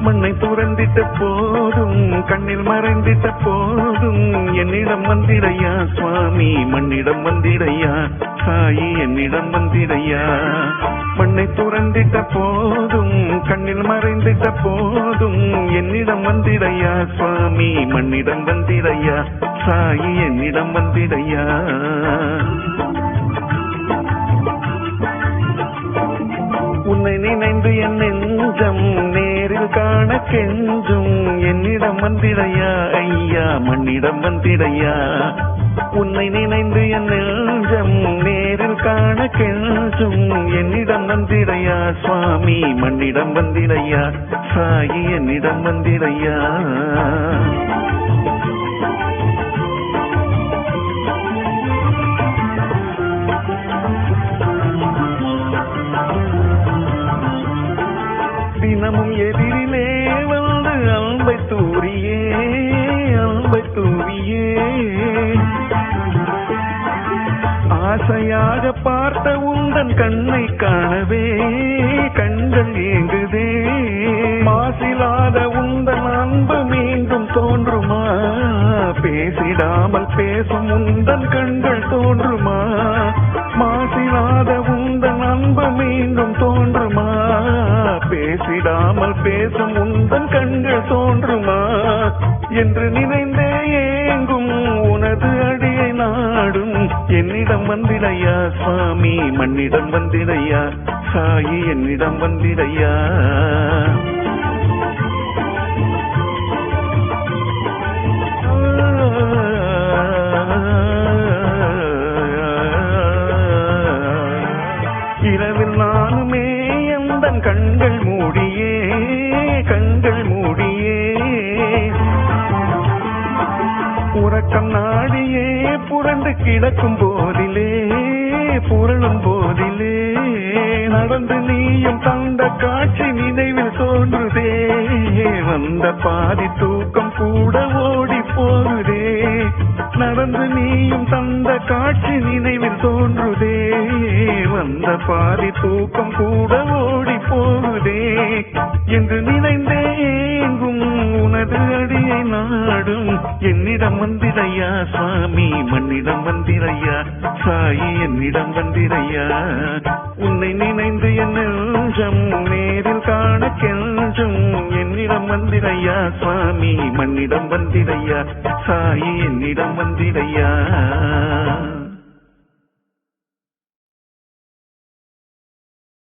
மண்ணை துறந்திட்ட போதும் கண்ணில் மறைந்திட்ட போதும் என்னிடம் வந்திடையா சுவாமி? மண்ணிடம் வந்திடையா சாயி? என்னிடம் வந்திடையா? மண்ணை துறந்திட்ட போதும் கண்ணில் மறைந்திட்ட போதும் என்னிடம் வந்திடையா சுவாமி? மண்ணிடம் வந்திடையா சாயி? என்னிடம் வந்திடையா? உன்னை நினைந்து என் நெஞ்சம் நேரில் காண கெஞ்சும் என்னிடம் வந்திடையா ஐயா? மண்ணிடம் வந்திடையா? உன்னை நினைந்து என் நெஞ்சம் காண கெஞ்சும் என்னிடம் வந்திடையா? சுவாமி மண்ணிடம் வந்திடையா? சாயி என்னிடம் வந்திடையா? தினமும் எதிரிலே ஆசையாக பார்த்த உந்தன் கண்ணை காணவே கண்கள் ஏங்குதே. மாசிலாத உந்தன் அன்பு மீண்டும் தோன்றுமா? பேசிடாமல் பேசும் உந்தன் கண்கள் தோன்றுமா? மாசிலாத உந்தன் அன்பு மீண்டும் தோன்றுமா? பேசிடாமல் பேசும் உந்தன் கண்கள் தோன்றுமா? என்று நினைந்தேன் என்னிடம் வந்திடையா சுவாமி மண்ணிடம் வந்திடையா சாயி என்னிடம் வந்திடையா. இரவில் நானுமே எந்த கண்கள் மூடியே கண்கள் மூடியே. உறக்கம் நான் புரண்டு கிடக்கும் போதிலே புரளும் போதிலே நடந்து நீயும் தந்த காட்சி நினைவில் தோன்றுதே. வந்த பாதி தூக்கம் கூட ஓடி போகுதே. நடந்து நீயும் தந்த காட்சி நினைவில் தோன்றுதே. வந்த பாதி தூக்கம் கூட ஓடி போகுதே. என்று நினைந்தே எங்கும் உனது அடியை நான். பாடும். என்னிடம் வந்திரையா சுவாமி? மண்ணிடம் வந்திரையா சாயி என்னிடம் வந்திரையா? உன்னை நினைந்து என் நெஞ்சம் நேரில் காண கெஞ்சும். என்னிடம் வந்திரையா சுவாமி? மண்ணிடம் வந்திரையா சாயி என்னிடம் வந்திரையா?